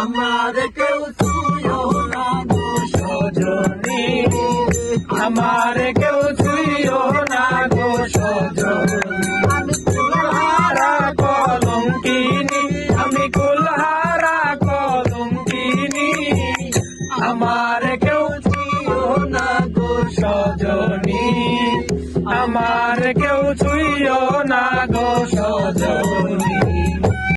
আমার কেউ না আমার কেউ ছুঁয়ো না গো সজনী। কুলহারা কলম কিনি আমি কুলহারা কলম কিনি আমার কেউ ছুঁয়ো না গো সজনী। আমার কেউ ছুঁয়ো